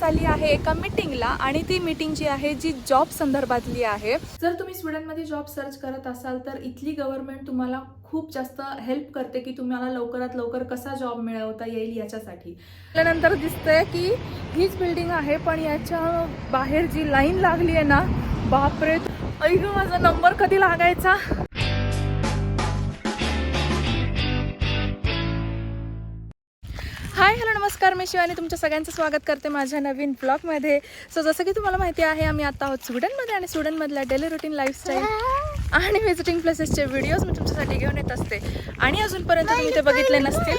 चालली आहे एका मीटिंगला आणि ती मीटिंग जी आहे जी जॉब संदर्भातली आहे. जर तुम्ही स्वीडनमध्ये जॉब सर्च करत असाल तर इथली गव्हर्नमेंट तुम्हाला खूप जास्त हेल्प करते की तुम्हाला लवकरात लवकर कसा जॉब मिळवता येईल याच्यासाठी. त्यानंतर दिसतंय की हीच बिल्डिंग आहे पण याच्या बाहेर जी लाईन लागली आहे ना बापरे. ऐक माझा नंबर कधी लागायचा? नमस्कार मी शिवानी तुमच्या सगळ्यांचं स्वागत करते माझ्या नवीन ब्लॉगमध्ये सो जसं की तुम्हाला माहिती आहे आम्ही आता आहोत स्वीडनमध्ये आणि स्वीडनमधल्या डेली रुटीन लाईफस्टाईल आणि व्हिजिटिंग प्लेसेसचे व्हिडिओज मी तुमच्यासाठी घेऊन येत असते. आणि अजूनपर्यंत तुम्ही ते बघितले नसतील.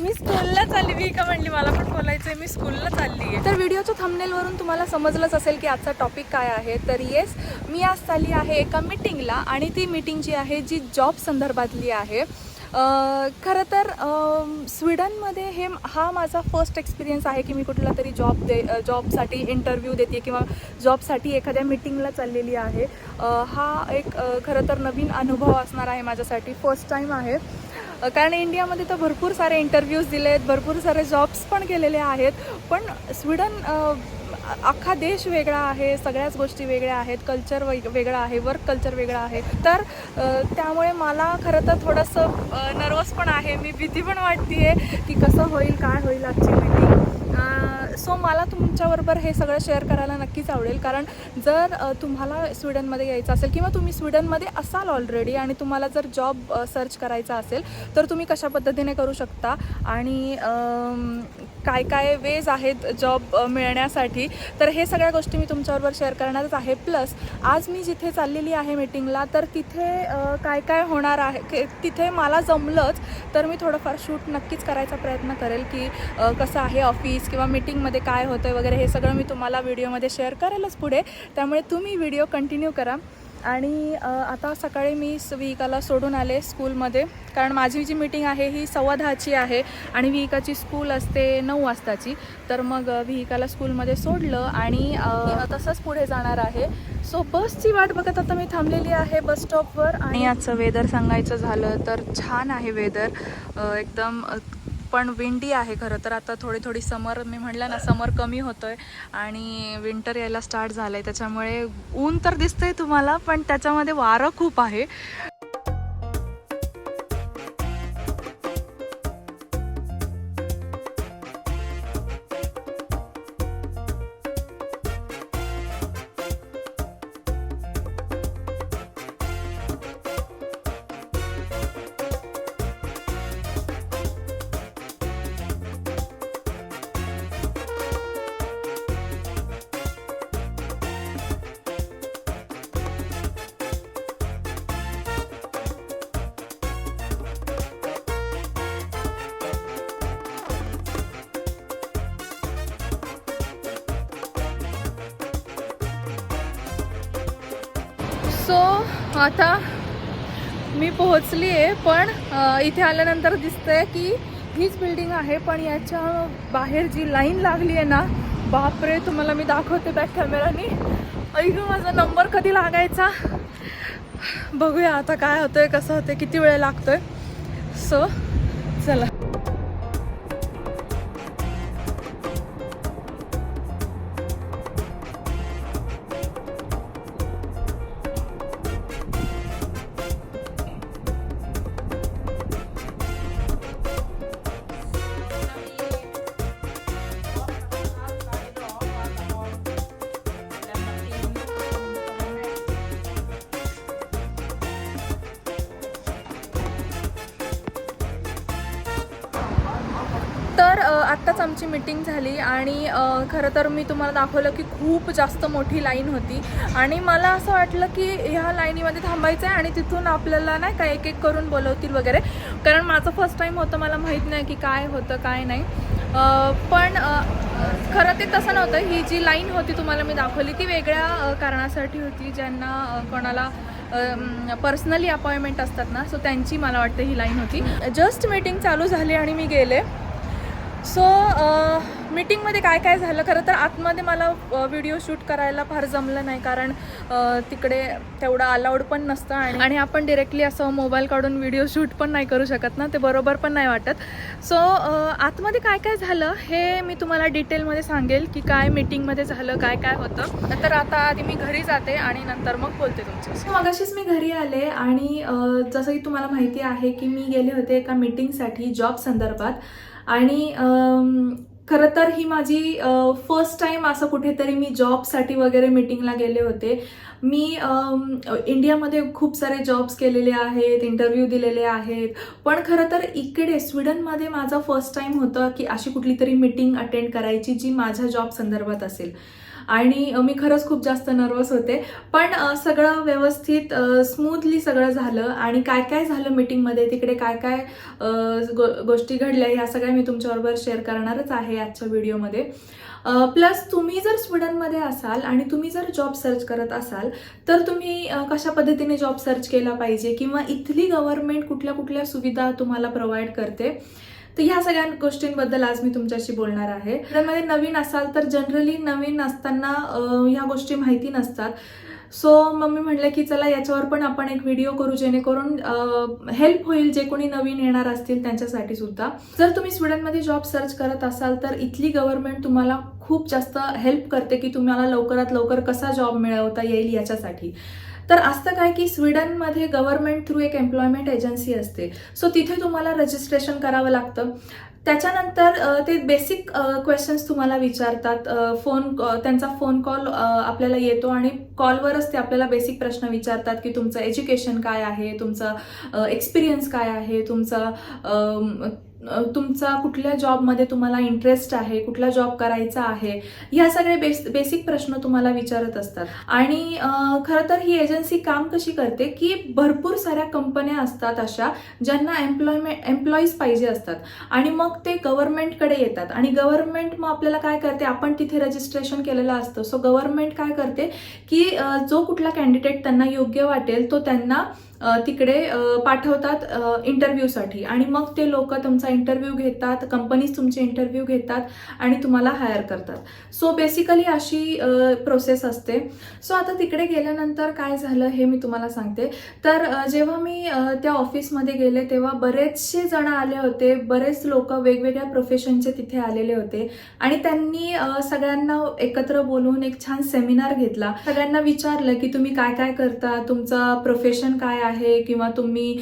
मी स्कूलला चालली मी का म्हणली? मला पण बोलायचंय मी स्कूलला चालली आहे. तर व्हिडिओच्या थंबनेलवरून तुम्हाला समजलंच असेल की आजचा टॉपिक काय आहे. तर येस मी आज चालली आहे एका मीटिंगला आणि ती मीटिंग जी आहे जी जॉब संदर्भातली आहे. खरं तर स्वीडनमध्ये हे हा माझा फर्स्ट एक्सपिरियन्स आहे की मी कुठला तरी जॉब दे जॉबसाठी इंटरव्ह्यू देते किंवा जॉबसाठी एखाद्या मीटिंगला चाललेली आहे. हा एक खरं तर नवीन अनुभव असणार आहे माझ्यासाठी. फर्स्ट टाईम आहे. कारण इंडियामध्ये तर भरपूर सारे इंटरव्ह्यूज दिले आहेत भरपूर सारे जॉब्स पण केलेले आहेत. पण स्वीडन अख्खा देश वेगळा आहे सगळ्याच गोष्टी वेगळ्या आहेत कल्चर वेग वेगळं आहे वर्क कल्चर वेगळं आहे. तर त्यामुळे मला खरं तर थोडंसं नर्वस पण आहे. मी भीती पण वाटते आहे की कसं होईल काय होईल आजची मीटिंग सो मला तुमच्याबरोबर हे सगळं शेअर करायला नक्कीच आवडेल. कारण जर तुम्हाला स्वीडनमध्ये यायचं असेल किंवा तुम्ही स्वीडनमध्ये असाल ऑलरेडी आणि तुम्हाला जर जॉब सर्च करायचा असेल तर तुम्ही कशा पद्धतीने करू शकता? आणि काय काय वेज आहेत जॉब मिळण्यासाठी. तर हे सगळ्या गोष्टी मी तुमच्याबरोबर शेअर करणारच आहे. प्लस आज मी जिथे चाललेली आहे मीटिंगला तर तिथे काय काय होणार आहे तिथे मला जमलंच तर मी थोडंफार शूट नक्कीच करायचा प्रयत्न करेल की कसं आहे ऑफिस किंवा मीटिंगमध्ये काय होतं वगैरे हे सगळं मी तुम्हाला व्हिडिओमध्ये शेअर करेलच पुढे. त्यामुळे तुम्ही व्हिडिओ कंटिन्यू करा. आणि आता सकाळी मी विहिकाला सोडून आले स्कूलमध्ये. कारण माझी जी मीटिंग आहे ही सव्वा दहाची आहे आणि विहिकाची स्कूल असते नऊ वाजताची. तर मग विहिकाला स्कूलमध्ये सोडलं आणि तसंच पुढे जाणार आहे. सो बसची वाट बघत आता मी थांबलेली आहे बस स्टॉपवर आणि आजचं वेदर सांगायचं झालं तर छान आहे वेदर एकदम पण विंडी आहे खरं तर. आता थोडी थोडी समर मी म्हणलं ना समर कमी होतोय आणि विंटर यायला स्टार्ट झालंय. त्याच्यामुळे ऊन तर दिसतंय तुम्हाला पण त्याच्यामध्ये वारं खूप आहे. सो आता मी पोहोचली आहे पण इथे आल्यानंतर दिसतंय की हीच बिल्डिंग आहे पण याच्या बाहेर जी लाईन लागली आहे ना बापरे तुम्हाला मी दाखवते बॅक कॅमेरानी ऐक माझा नंबर कधी लागायचा? बघूया आता काय होतंय कसं होतंय किती वेळ लागतोय. सो तर आत्ताच आमची मीटिंग झाली आणि खरं तर मी तुम्हाला दाखवलं की खूप जास्त मोठी लाईन होती. आणि मला असं वाटलं की ह्या लाईनीमध्ये थांबायचं आहे आणि तिथून आपल्याला नाही का एक एक करून बोलवतील वगैरे. कारण माझं फर्स्ट टाईम होतं मला माहीत नाही की काय होतं काय नाही. पण खरं ते तसं नव्हतं. ही जी लाईन होती तुम्हाला मी दाखवली ती वेगळ्या कारणासाठी होती ज्यांना कोणाला पर्सनली अपॉइंटमेंट असतात ना सो त्यांची मला वाटतं ही लाईन होती. जस्ट मीटिंग चालू झाली आणि मी गेले. सो मीटिंगमध्ये काय काय झालं? खरं तर आतमध्ये मला व्हिडिओ शूट करायला फार जमलं नाही कारण तिकडे तेवढं अलाउड पण नसतं आणि आणि आपण डिरेक्टली असं मोबाईल काढून व्हिडिओ शूट पण नाही करू शकत ना? ते बरोबर पण नाही वाटत. सो आतमध्ये काय काय झालं हे मी तुम्हाला डिटेलमध्ये सांगेल की काय मीटिंगमध्ये झालं काय काय होतं. तर आता आधी मी घरी जाते आणि नंतर मग बोलते तुमच्याशी. मगाशीच मी घरी आले आणि जसं की तुम्हाला माहिती आहे की मी गेले होते एका मीटिंगसाठी जॉब संदर्भात. आणि खरं तर ही माझी फर्स्ट टाईम असं कुठेतरी मी जॉबसाठी वगैरे मीटिंगला गेले होते. मी इंडियामध्ये खूप सारे जॉब्स केलेले आहेत इंटरव्ह्यू दिलेले आहेत. पण खरं तर इकडे स्वीडनमध्ये माझा फर्स्ट टाईम होतं की अशी कुठली तरी मीटिंग अटेंड करायची जी माझ्या जॉब संदर्भात असेल. आणि मी खरंच खूप जास्त नर्वस होते. पण सगळं व्यवस्थित स्मूथली सगळं झालं आणि काय काय झालं मीटिंगमध्ये तिकडे काय काय गो गोष्टी घडल्या ह्या सगळ्या मी तुमच्याबरोबर शेअर करणारच आहे आजच्या व्हिडिओमध्ये प्लस तुम्ही जर स्वीडनमध्ये असाल आणि तुम्ही जर जॉब सर्च करत असाल तर तुम्ही कशा पद्धतीने जॉब सर्च केला पाहिजे? किंवा इथली गव्हर्नमेंट कुठल्या कुठल्या सुविधा तुम्हाला प्रोव्हाइड करते? तर ह्या सगळ्या गोष्टींबद्दल आज मी तुमच्याशी बोलणार आहे. त्यामध्ये नवीन असाल तर जनरली नवीन असताना ह्या गोष्टी माहिती नसतात. सो मग मी म्हटलं की चला याच्यावर पण आपण एक व्हिडिओ करू जेणेकरून हेल्प होईल जे कोणी नवीन येणार असतील त्यांच्यासाठी सुद्धा. जर तुम्ही स्वीडनमध्ये जॉब सर्च करत असाल तर इथली गव्हर्नमेंट तुम्हाला खूप जास्त हेल्प करते की तुम्हाला लवकरात लवकर कसा जॉब मिळवता येईल याच्यासाठी. तर असतं काय की स्वीडनमध्ये गव्हर्नमेंट थ्रू एक एम्प्लॉयमेंट एजन्सी असते. सो तिथे तुम्हाला रजिस्ट्रेशन करावं लागतं. त्याच्यानंतर ते बेसिक क्वेश्चन्स तुम्हाला विचारतात. फोन त्यांचा फोन कॉल आपल्याला येतो आणि कॉलवरच ते आपल्याला बेसिक प्रश्न विचारतात की तुमचं एज्युकेशन काय आहे तुमचा एक्सपिरियन्स काय आहे तुमचा तुमचा कुठल्या जॉबमध्ये तुम्हाला इंटरेस्ट आहे कुठला जॉब करायचा आहे ह्या सगळे बेस बेसिक प्रश्न तुम्हाला विचारत असतात. आणि खरं तर ही एजन्सी काम कशी करते की भरपूर साऱ्या कंपन्या असतात अशा ज्यांना एम्प्लॉयमेंट एम्प्लॉईज पाहिजे असतात. आणि मग ते गव्हर्नमेंटकडे येतात. आणि गव्हर्नमेंट मग आपल्याला काय करते? आपण तिथे रजिस्ट्रेशन केलेलं असतं. सो गव्हर्नमेंट काय करते की जो कुठला कॅन्डिडेट त्यांना योग्य वाटेल तो त्यांना तिकडे पाठवतात इंटरव्ह्यूसाठी आणि मग ते लोक तुमचा इंटरव्ह्यू घेतात कंपनीज तुमचे इंटरव्ह्यू घेतात आणि तुम्हाला हायर करतात. सो बेसिकली अशी प्रोसेस असते. सो आता तिकडे गेल्यानंतर काय झालं हे मी तुम्हाला सांगते. तर जेव्हा मी त्या ऑफिसमध्ये गेले तेव्हा बरेचसे जण आले होते. बरेच लोक वेगवेगळ्या प्रोफेशनचे तिथे आलेले होते. आणि त्यांनी सगळ्यांना एकत्र बोलवून एक छान सेमिनार घेतला. सगळ्यांना विचारलं की तुम्ही काय काय करता? तुमचा प्रोफेशन काय आहे किंवा तुम्ही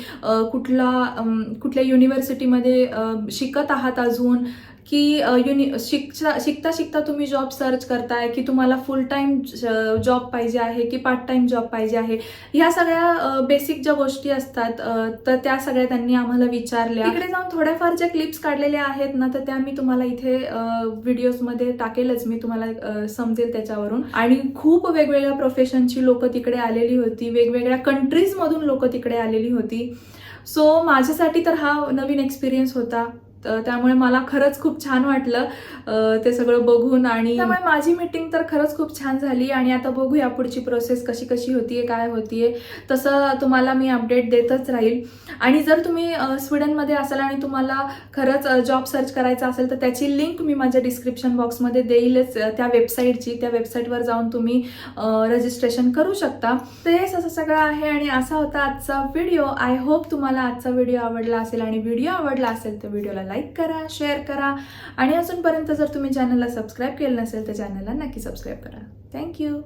कुठला कुठल्या युनिव्हर्सिटीमध्ये शिकत आहात अजून की युनि शिकता शिकता शिकता तुम्ही जॉब सर्च करताय की तुम्हाला फुल टाईम जॉब पाहिजे आहे की पार्ट टाईम जॉब पाहिजे आहे. ह्या सगळ्या बेसिक ज्या गोष्टी असतात तर त्या सगळ्या त्यांनी आम्हाला विचारल्या. इकडे जाऊन थोड्याफार ज्या क्लिप्स काढलेल्या आहेत ना तर त्या मी तुम्हाला इथे व्हिडिओजमध्ये टाकेलच. मी तुम्हाला समजेल त्याच्यावरून. आणि खूप वेगवेगळ्या प्रोफेशनची लोक तिकडे आलेली होती. वेगवेगळ्या कंट्रीजमधून लोक तिकडे आलेली होती. सो माझ्यासाठी तर हा नवीन एक्सपिरियन्स होता. त्यामुळे मला खरंच खूप छान वाटलं ते सगळं बघून आणि त्यामुळे माझी मीटिंग तर खरंच खूप छान झाली आणि आता बघूया पुढची प्रोसेस कशी कशी होतीये काय होतीये. तसं तुम्हाला मी अपडेट देतच राहील. आणि जर तुम्ही स्वीडनमध्ये असाल आणि तुम्हाला खरंच जॉब सर्च करायचा असेल तर त्याची लिंक मी माझ्या डिस्क्रिप्शन बॉक्समध्ये देईलच. त्या वेबसाईटची त्या वेबसाईटवर जाऊन तुम्ही रजिस्ट्रेशन करू शकता. तर हेच असं सगळं आहे आणि असा होता आजचा व्हिडिओ आय होप तुम्हाला आजचा व्हिडिओ आवडला असेल आणि व्हिडिओ आवडला असेल तर व्हिडिओला लाईक करा शेअर करा. आणि अजूनपर्यंत जर तुम्ही चॅनलला सबस्क्राईब केलं नसेल तर चॅनलला नक्की सबस्क्राईब करा. थँक्यू